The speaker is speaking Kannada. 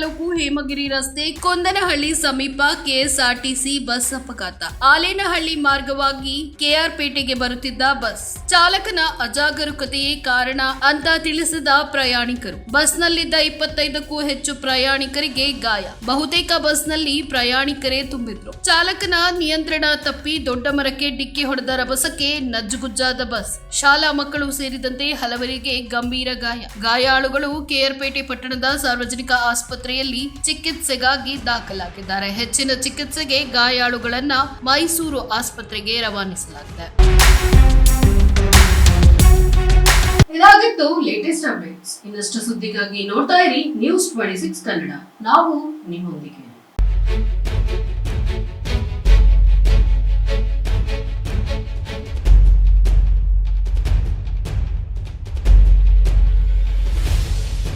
ತಾಲೂಕು ಹೇಮಗಿರಿ ರಸ್ತೆ ಕೊಂದನಹಳ್ಳಿ ಸಮೀಪ ಕೆಎಸ್ಆರ್ಟಿಸಿ ಬಸ್ ಅಪಘಾತ. ಆಲೇನಹಳ್ಳಿ ಮಾರ್ಗವಾಗಿ ಕೆಆರ್ ಪೇಟೆಗೆ ಬರುತ್ತಿದ್ದ ಬಸ್ ಚಾಲಕನ ಅಜಾಗರೂಕತೆಯೇ ಕಾರಣ ಅಂತ ತಿಳಿಸಿದ ಪ್ರಯಾಣಿಕರು. ಬಸ್ನಲ್ಲಿದ್ದ ಇಪ್ಪತ್ತೈದಕ್ಕೂ ಹೆಚ್ಚು ಪ್ರಯಾಣಿಕರಿಗೆ ಗಾಯ. ಬಹುತೇಕ ಬಸ್ನಲ್ಲಿ ಪ್ರಯಾಣಿಕರೇ ತುಂಬಿದ್ರು. ಚಾಲಕನ ನಿಯಂತ್ರಣ ತಪ್ಪಿ ದೊಡ್ಡ ಮರಕ್ಕೆ ಡಿಕ್ಕಿ ಹೊಡೆದ ರಭಸಕ್ಕೆ ನಜ್ಜುಗುಜ್ಜಾದ ಬಸ್. ಶಾಲಾ ಮಕ್ಕಳು ಸೇರಿದಂತೆ ಹಲವರಿಗೆ ಗಂಭೀರ ಗಾಯ. ಗಾಯಾಳುಗಳು ಕೆಆರ್ಪೇಟೆ ಪಟ್ಟಣದ ಸಾರ್ವಜನಿಕ ಆಸ್ಪತ್ರೆಯಲ್ಲಿ ಚಿಕಿತ್ಸೆಗಾಗಿ ದಾಖಲಾಗಿದ್ದಾರೆ. ಹೆಚ್ಚಿನ ಚಿಕಿತ್ಸೆಗೆ ಗಾಯಾಳುಗಳನ್ನ ಮೈಸೂರು ಆಸ್ಪತ್ರೆಗೆ ರವಾನಿಸಲಾಗಿದೆ. ಇದಾಗಿತ್ತು ಲೇಟೆಸ್ಟ್ ಅಪ್ಡೇಟ್ಸ್ ಇನ್ನಷ್ಟು ಸುದ್ದಿಗಾಗಿ ನೋಡ್ತಾ ಇರಿ ನ್ಯೂಸ್ ಟ್ವೆಂಟಿ ಸಿಕ್ಸ್ ಕನ್ನಡ. ನಾವು ನಿಮ್ಮೊಂದಿಗೆ.